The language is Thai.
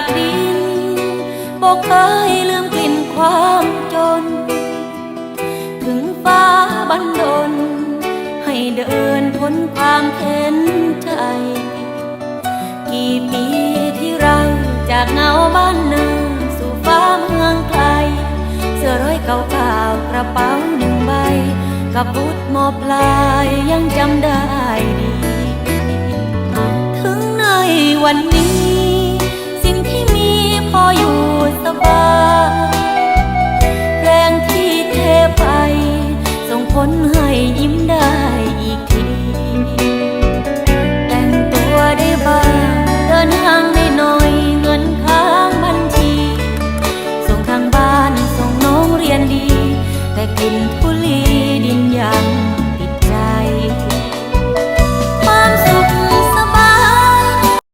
ากดินบอกเคยลืมกลิ่นความจน ถึงฟ้าบันดล ให้เดินทนความเข็นใจ กี่ปีที่เราจากเงาบ้านนาสู่ฟ้าเมืองไกล เสื้อร้อยเก่าๆกระเป๋าหนึ่งใบ กับบุตรมอปลายยังจำได้ดี ถึงในวันนี้ ยิ้มได้อีกที แต่งตัวได้บ้างเดินห้างได้หน่อยเงินค้างบัญชี ส่งทางบ้านส่งน้องเรียนดี แต่กินทุลี